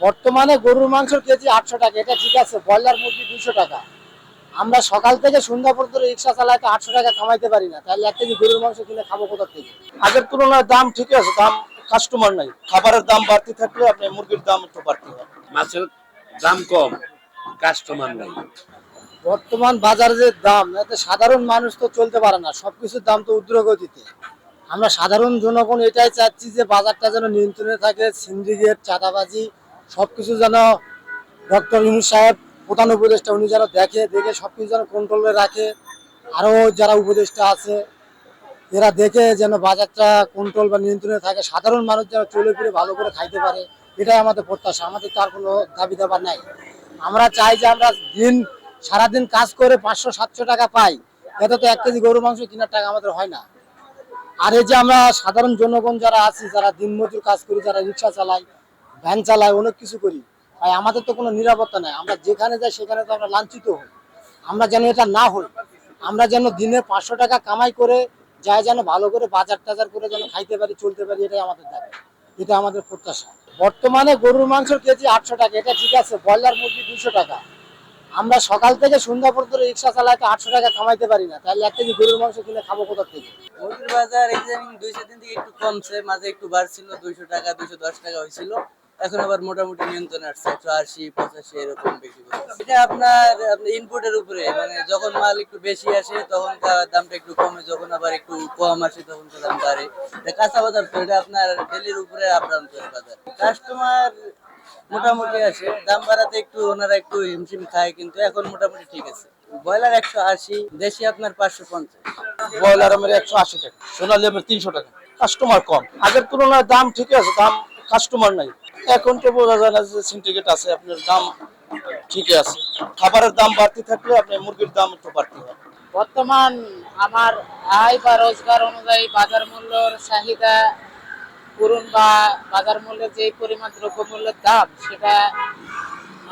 বর্তমানে গরুর মাংসের কেজি আটশো টাকা এটা ঠিক আছে ব্রয়লার মুরগি দুশো টাকা। আমরা সকাল থেকে সন্ধ্যা পর্যন্ত রিক্সা চালাইতে আটশো টাকা কামাইতে পারি না তাহলে এক কেজি গরুর মাংস কিনে খাব কোথা থেকে? আগের তুলনায় দাম ঠিক আছে দাম কাস্টমার নাই। খাবারের দাম বাড়তি থাকলে আপনি মুরগির দাম একটু বাড়তি হয়। মাছের দাম কম কাস্টমার নাই। বর্তমান বাজারে যে দাম এতে সাধারণ মানুষ তো চলতে পারে না সবকিছুর দাম তো উদ্রগতিতে আমরা সাধারণ জনগণ এটাই চাচ্ছি যে বাজারটা যেন নিয়ন্ত্রণে থাকে সিন্ডিকেট চাঁদাবাজি সবকিছু যেন ডক্টর ইউনুস সাহেব, প্রধান উপদেষ্টা, উনি যেন দেখে দেখে সব কিছু যেন কন্ট্রোলে রাখে। আরও যারা উপদেষ্টা আছে, এরা দেখে যেন বাজারটা কন্ট্রোল বা নিয়ন্ত্রণে থাকে। সাধারণ মানুষ যেন চলে ফিরে ভালো করে খাইতে পারে, এটাই আমাদের প্রত্যাশা। আমাদের তার কোনো দাবি দাবা নাই। আমরা চাই যে আমরা দিন, সারাদিন কাজ করে পাঁচশো, সাতশো টাকা পাই। এত তো এক কেজি গরু মাংস কেনার টাকা আমাদের হয় না। আর এই যে আমরা সাধারণ জনগণ যারা আছি, যারা দিনমজুর কাজ করি, যারা রিক্সা চালাই ভ্যান চালাই অনেক কিছু করি। ভাই, আমাদের তো কোনো নিরাপত্তা নাই। আমরা যেখানে যাই, সেখানে তো আমরা লাঞ্ছিত হই। আমরা যেন এটা না হই। আমরা যেন দিনে পাঁচশো টাকা কামাই করে যাই, যেন ভালো করে বাজার টাজার করে যেন খাইতে পারি, চলতে পারি, এটাই আমাদের দাবি। এটা আমাদের প্রত্যাশা। বর্তমানে গরুর মাংসের কেজি আটশো টাকা। এটা ঠিক আছে, ব্রয়লার মুরগি দুশো টাকা। আমরা সকাল থেকে সন্ধ্যা পর্যন্ত রিক্সা চালাইতে আটশো টাকা কামাইতে পারি না। তাহলে এক কেজি গরুর মাংস কিনে খাব কোথা থেকে? মুরগির বাজার ইদানিং দুইশো দিন থেকে একটু কমছে, মাঝে একটু বাড়ছিল, দুইশো টাকা, দুইশো দশ টাকা হয়েছিল এখন আবার মোটামুটি নিয়ন্ত্রণে আসছে, একশো আশি, পঁচাশি, এরকম করছে এটা আপনার ইনপুটের উপরে মানে যখন মাল একটু বেশি আসে তখন দামটা একটু কমে, যখন আবার একটু কম আসে তখন দাম বাড়ে। এটা কাঁচা বাজার তো, এটা আপনার ডেলির উপরে আপ বাজার। কাস্টমার মোটামুটি আসে, দাম বাড়াতে একটু, ওনারা একটু হিমশিম খায়, কিন্তু এখন মোটামুটি ঠিক আছে। ব্রয়লার একশো আশি, দেশি আপনার পাঁচশো পঞ্চাশ। ব্রয়লার আমার একশো আশি টাকা, সোনালি আমার তিনশো টাকা। কাস্টমার কম। আগের তুলনায় দাম ঠিক আছে, দাম কাস্টমার নাই। এখন তো বোঝা যায় না যে সিন্ডিকেট আছে, আপনার দাম ঠিকই আছে। খাবারের দাম বাড়তি থাকলে আপনি মুরগির দাম একটু বাড়তি হয়। বর্তমান আমার আয় বা রোজগার অনুযায়ী বাজার মূল্যর চাহিদা পূরণ বা বাজার মূল্যের যে পরিমাণ দ্রব্যমূল্যের দাম, সেটা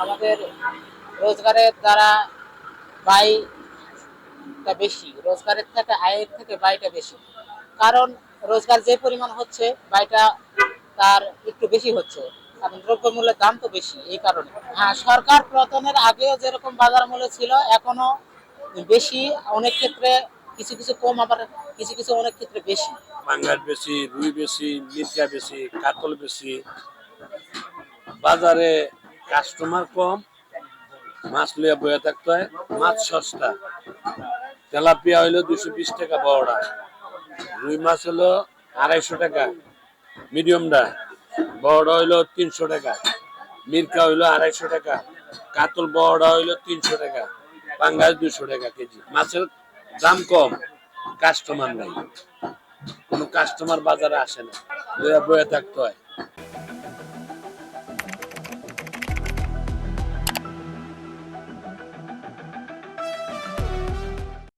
আমাদের রোজগারের দ্বারা ব্যয়টা বেশি, রোজগারের থেকে, আয়ের থেকে ব্যয়টা বেশি। কারণ রোজগার যে পরিমাণ হচ্ছে ব্যয়টা তার একটু বেশি হচ্ছে। কারণ দ্রব্যমূল্যের দাম তো বেশি, এই কারণে। হ্যাঁ সরকার পতনের আগেও যেরকম বাজার মূল্য ছিল এখনও বেশি, অনেক ক্ষেত্রে কিছু কিছু কম, আবার কিছু কিছু অনেক ক্ষেত্রে বেশি। বাঙ্গার বেশি, রুই বেশি মির্গা বেশি, কাতল বেশি। বাজারে কাস্টমার কম, মাছ লইয়া বয়ে থাকতে হয়, মাছ সস্তা। তেলাপিয়া হইল দুশো বিশ টাকা বড়টা রুই মাছ হলো আড়াইশো টাকা। মিডিয়ামটা বড় হইল তিনশো টাকা। মির্কা হইল আড়াইশো টাকা। কাতল বড় হইল তিনশো টাকা। পাঙ্গাস দুশো টাকা কেজি। মাছের দাম কম। কাস্টমার নাই। কোনো কাস্টমার বাজারে আসে না। বয়ে থাকতে হয়।